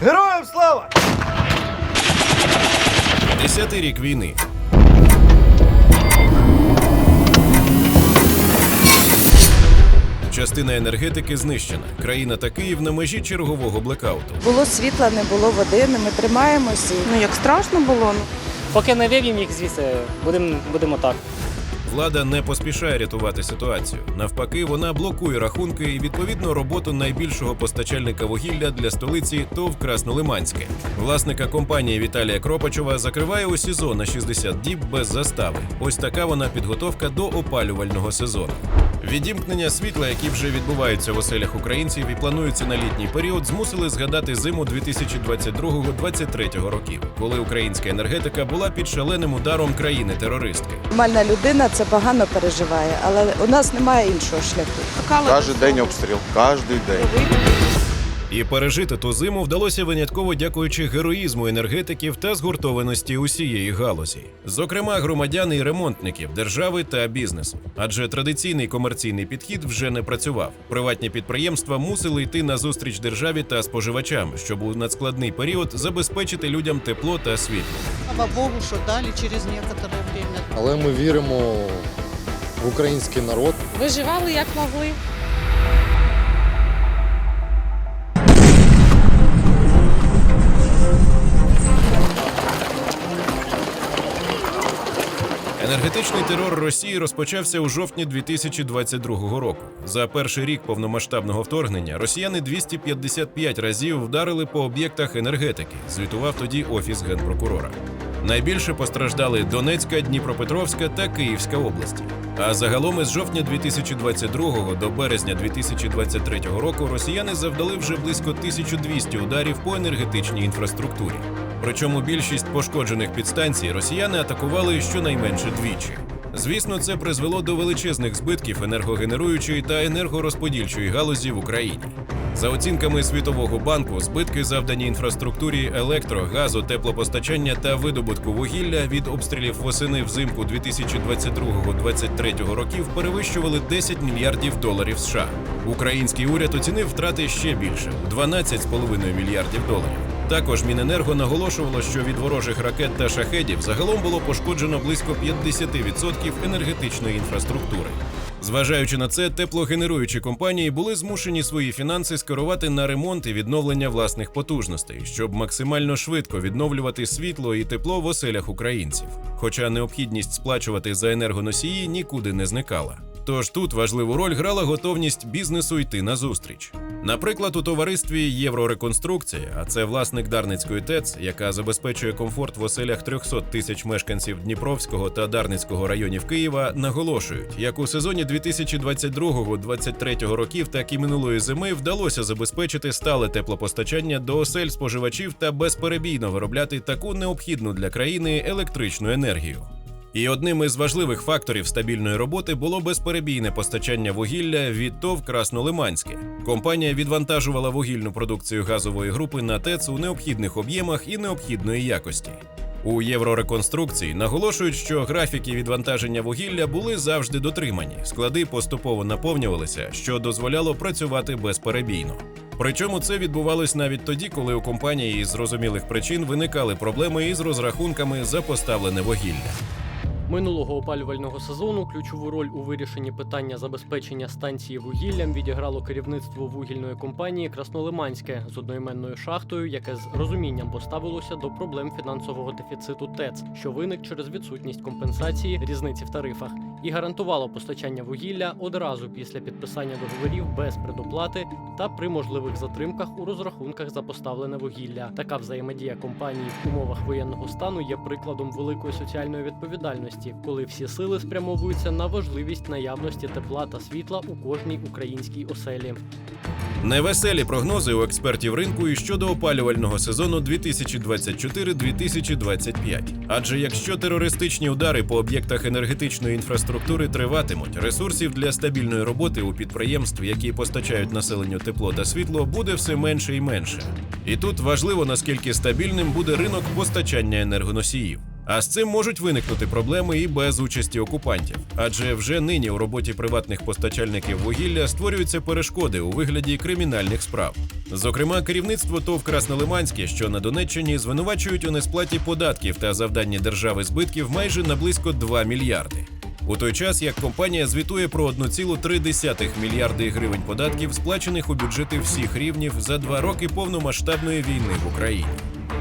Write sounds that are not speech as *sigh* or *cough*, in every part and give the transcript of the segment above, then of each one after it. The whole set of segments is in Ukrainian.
Героям слава! Десятий рік війни. Частина енергетики знищена. Країна та Київ на межі чергового блекауту. Було світла, не було води, ми тримаємося. Ну як страшно було. Ну. Поки не вивім їх звідси, будемо будемо так. Влада не поспішає рятувати ситуацію. Навпаки, вона блокує рахунки і відповідно роботу найбільшого постачальника вугілля для столиці ТОВ Краснолиманське. Власника компанії Віталія Кропачова закриває у СІЗО на 60 діб без застави. Ось така вона підготовка до опалювального сезону. Відімкнення світла, які вже відбуваються в оселях українців і плануються на літній період, змусили згадати зиму 2022-2023 років, коли українська енергетика була під шаленим ударом країни-терористки. Нормальна людина це погано переживає, але у нас немає іншого шляху. Кожен день обстріл, кожен день. І пережити ту зиму вдалося винятково дякуючи героїзму енергетиків та згуртованості усієї галузі, зокрема громадян і ремонтників, держави та бізнесу. Адже традиційний комерційний підхід вже не працював. Приватні підприємства мусили йти на зустріч державі та споживачам, щоб у надскладний період забезпечити людям тепло та світло. Слава Богу, що дали через некоторое время. Але ми віримо в український народ. Виживали як могли. Енергетичний терор Росії розпочався у жовтні 2022 року. За перший рік повномасштабного вторгнення росіяни 255 разів вдарили по об'єктах енергетики. Звітував тоді офіс генпрокурора. Найбільше постраждали Донецька, Дніпропетровська та Київська області. А загалом із жовтня 2022 до березня 2023 року росіяни завдали вже близько 1200 ударів по енергетичній інфраструктурі. Причому більшість пошкоджених підстанцій росіяни атакували щонайменше двічі. Звісно, це призвело до величезних збитків енергогенеруючої та енергорозподільчої галузі в Україні. За оцінками Світового банку, збитки завдані інфраструктурі електро, газу, теплопостачання та видобутку вугілля від обстрілів восени взимку 2022-2023 років перевищували 10 мільярдів доларів США. Український уряд оцінив втрати ще більше 12,5 мільярдів доларів. Також Міненерго наголошувало, що від ворожих ракет та шахедів загалом було пошкоджено близько 50% енергетичної інфраструктури. Зважаючи на це, теплогенеруючі компанії були змушені свої фінанси скерувати на ремонт і відновлення власних потужностей, щоб максимально швидко відновлювати світло і тепло в оселях українців. Хоча необхідність сплачувати за енергоносії нікуди не зникала. Тож тут важливу роль грала готовність бізнесу йти на зустріч. Наприклад, у товаристві Єврореконструкція, а це власник Дарницької ТЕЦ, яка забезпечує комфорт в оселях 300 тисяч мешканців Дніпровського та Дарницького районів Києва, наголошують, як у сезоні 2022-2023 років, так і минулої зими вдалося забезпечити стале теплопостачання до осель споживачів та безперебійно виробляти таку необхідну для країни електричну енергію. І одним із важливих факторів стабільної роботи було безперебійне постачання вугілля від ТОВ Краснолиманське. Компанія відвантажувала вугільну продукцію газової групи на ТЕЦ у необхідних об'ємах і необхідної якості. У єврореконструкції наголошують, що графіки відвантаження вугілля були завжди дотримані. Склади поступово наповнювалися, що дозволяло працювати безперебійно. Причому це відбувалось навіть тоді, коли у компанії із зрозумілих причин виникали проблеми із розрахунками за поставлене вугілля. Минулого опалювального сезону ключову роль у вирішенні питання забезпечення станції вугіллям відіграло керівництво вугільної компанії Краснолиманське з одноіменною шахтою, яке з розумінням поставилося до проблем фінансового дефіциту ТЕЦ, що виник через відсутність компенсації різниці в тарифах, і гарантувало постачання вугілля одразу після підписання договорів без предоплати та при можливих затримках у розрахунках за поставлене вугілля. Така взаємодія компанії в умовах воєнного стану є прикладом великої соціальної відповідальності, коли всі сили спрямовуються на важливість наявності тепла та світла у кожній українській оселі. Невеселі прогнози у експертів ринку і щодо опалювального сезону 2024-2025. Адже якщо терористичні удари по об'єктах енергетичної інфраструктури триватимуть, ресурсів для стабільної роботи у підприємств, які постачають населенню тепло та світло, буде все менше і менше. І тут важливо наскільки стабільним буде ринок постачання енергоносіїв. А з цим можуть виникнути проблеми і без участі окупантів, адже вже нині у роботі приватних постачальників вугілля створюються перешкоди у вигляді кримінальних справ. Зокрема, керівництво ТОВ Краснолиманське, що на Донеччині звинувачують у несплаті податків та завданні держави збитків майже на близько 2 мільярди. У той час як компанія звітує про 1,3 мільярди гривень податків, сплачених у бюджети всіх рівнів за два роки повномасштабної війни в Україні.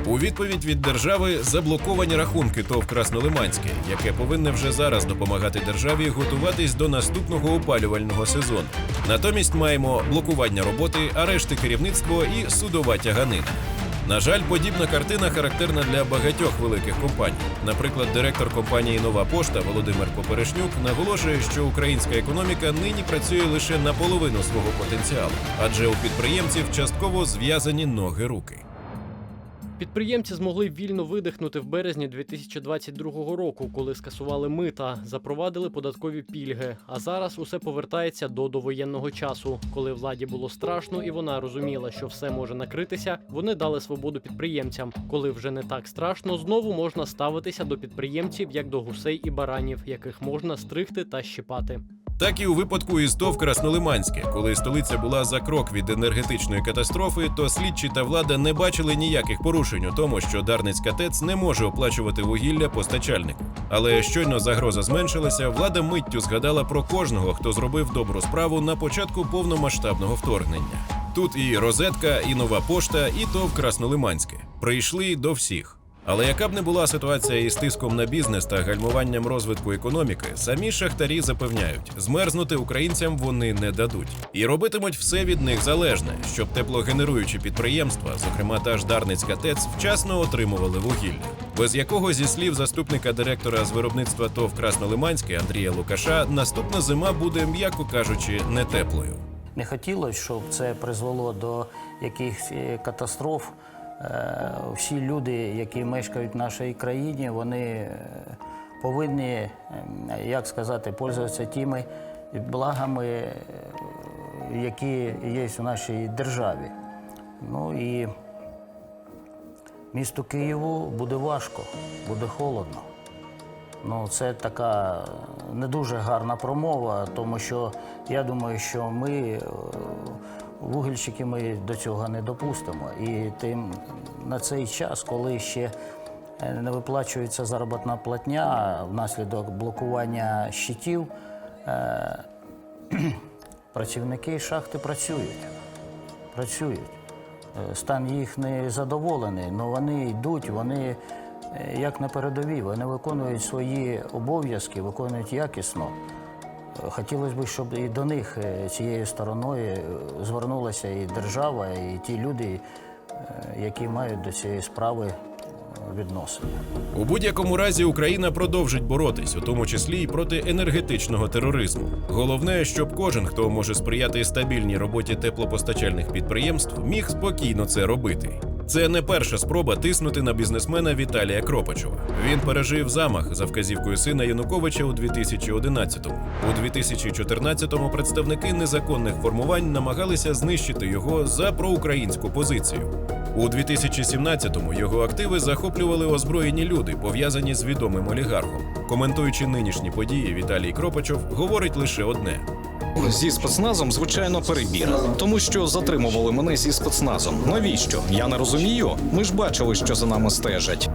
У відповідь від держави заблоковані рахунки ТОВ Краснолиманське, яке повинне вже зараз допомагати державі готуватись до наступного опалювального сезону. Натомість маємо блокування роботи, арешти керівництва і судова тяганина. На жаль, подібна картина характерна для багатьох великих компаній. Наприклад, директор компанії Нова пошта Володимир Поперешнюк наголошує, що українська економіка нині працює лише наполовину свого потенціалу, адже у підприємців частково зв'язані ноги руки. Підприємці змогли вільно видихнути в березні 2022 року, коли скасували мита, запровадили податкові пільги. А зараз усе повертається до довоєнного часу, коли владі було страшно, і вона розуміла, що все може накритися. Вони дали свободу підприємцям. Коли вже не так страшно, знову можна ставитися до підприємців як до гусей і баранів, яких можна стригти та щипати. Так і у випадку із ТОВ Краснолиманське, коли столиця була за крок від енергетичної катастрофи, то слідчі та влада не бачили ніяких порушень у тому, що Дарницька ТЕЦ не може оплачувати вугілля постачальнику. Але щойно загроза зменшилася, влада миттю згадала про кожного, хто зробив добру справу на початку повномасштабного вторгнення. Тут і розетка, і нова пошта, і ТОВ Краснолиманське прийшли до всіх. Але яка б не була ситуація із тиском на бізнес та гальмуванням розвитку економіки, самі шахтарі запевняють, змерзнути українцям вони не дадуть і робитимуть все від них залежне, щоб теплогенеруючі підприємства, зокрема та ж Дарницька ТЕЦ, вчасно отримували вугілля, без якого, зі слів заступника директора з виробництва ТОВ Краснолиманське Андрія Лукаша, наступна зима буде, м'яко кажучи, не теплою. Не хотілося, щоб це призвело до якихось е, катастроф. Е, Всі люди, які мешкають в нашій країні, вони е, повинні, е, як сказати, пользуватися тими благами, які є в нашій державі. Ну і місту Києву буде важко, буде холодно. Ну, це така не дуже гарна промова, тому що я думаю, що ми, вугільщики, ми до цього не допустимо. І тим на цей час, коли ще е, не виплачується заробітна платня внаслідок блокування щитів, е, *clears throat* працівники шахти працюють. Працюють. Е, Стан їх не задоволений, але вони йдуть, вони як на передовій, вони виконують свої обов'язки, виконують якісно. Хотілося б, щоб і до них е, цією стороною е, звернулася і держава, і ті люди, е, які мають до цієї справи відношення. У будь-якому разі Україна продовжить боротись, у тому числі і проти енергетичного тероризму. Головне, щоб кожен, хто може сприяти стабільній роботі теплопостачальних підприємств, міг спокійно це робити. Це не перша спроба тиснути на бізнесмена Віталія Кропачова. Він пережив замах за вказівкою сина Януковича у 2011-му. У 2014-му представники незаконних формувань намагалися знищити його за проукраїнську позицію. У 2017-му його активи захоплювали озброєні люди, пов'язані з відомим олігархом. Коментуючи нинішні події, Віталій Кропачов говорить лише одне: Зі спецназом, звичайно, перебір, тому що затримували мене зі спецназом. Навіщо? Я не розумію. Ми ж бачили, що за нами стежать.